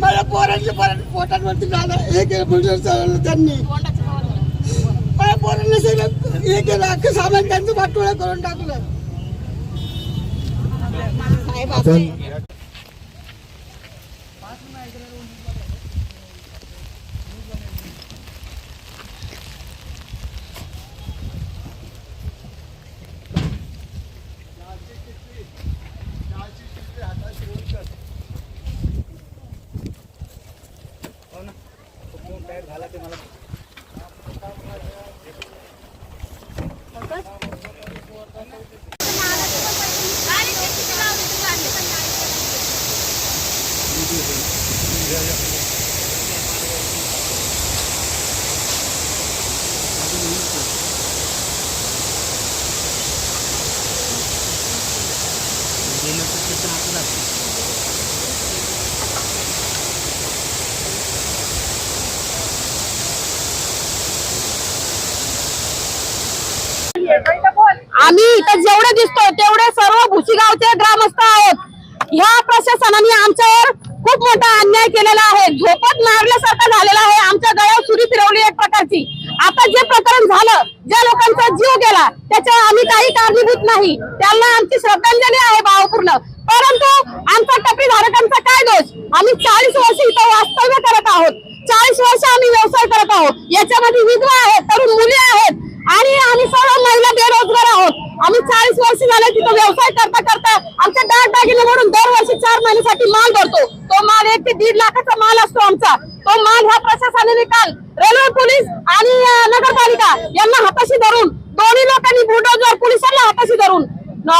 माझ्या पोरांच्या पोरांच्या पोटांवरती झालं एक बुलडोझर चालवलं त्यांनी. माझ्या पोरांना सगळं हे केलं. अख्खं सामान त्यांचं वाटोळं करून टाकलं. आपण गेलो तर त्याचं आपण आम्ही इथं जेवढे दिसतो तेवढे सर्व भुसीगावचे ग्रामस्थ आहोत. ह्या प्रशासनाने आमच्यावर खूप मोठा अन्याय केलेला आहे. झोपत मारल्यासारखं झालेला आहे. आमच्या गळ्यावर सुरी फिरवली एक प्रकारची. आता जे प्रकरण झालं ज्या लोकांचा जीव गेला त्याच्यावर आम्ही काही कारणीभूत नाही. त्यांना आमची श्रद्धांजली आहे भावपूर्ण. परंतु आमचा टपरी धारकांचा काय दोष? आम्ही चाळीस वर्ष इथं वास्तव्य करत आहोत. चाळीस वर्ष आम्ही व्यवसाय करत आहोत. याच्यामध्ये विधवा आहेत तरुण मुली आहेत आणि आम्ही सर्व महिला बेरोजगार आहोत आम्ही चाळीस तिथं व्यवसाय करता करता आमच्या डाग दागिने म्हणून दरवर्षी चार महिन्यासाठी माल भरतो. तो माल एक ते दीड लाखाचा माल असतो आमचा. तो माल ह्या प्रशासनाने काल रेल्वे पोलीस आणि नगरपालिका यांना हाताशी धरून दोन्ही लोकांनी बुलडोजर पोलिसांना हाताशी धरून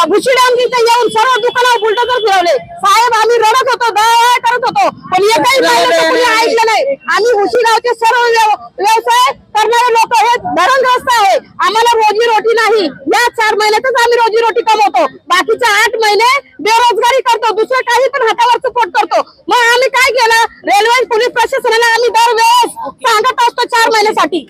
भुशी इथे येऊन सर्व दुकानावर बुलडोजर फिरवले. साहेब आम्ही रडत होतो. दया करत होतो. पण एकही महिन्याचं कुणी ऐकलं नाही. आम्ही भुशीगावचे सर्व व्यव- व्यवसाय करणारे लोक हे धरणग्रस्त आहे. आम्हाला रोजी रोटी नाही. या चार महिन्यातच आम्ही रोजी रोटी कमवतो. बाकीचे आठ महिने बेरोजगारी करतो. दुसरं काही पण हातावरचं पोट करतो. मग आम्ही काय केलं? रेल्वे पोलीस प्रशासनाला आम्ही दरवेळेस सांगत असतो चार महिन्यासाठी.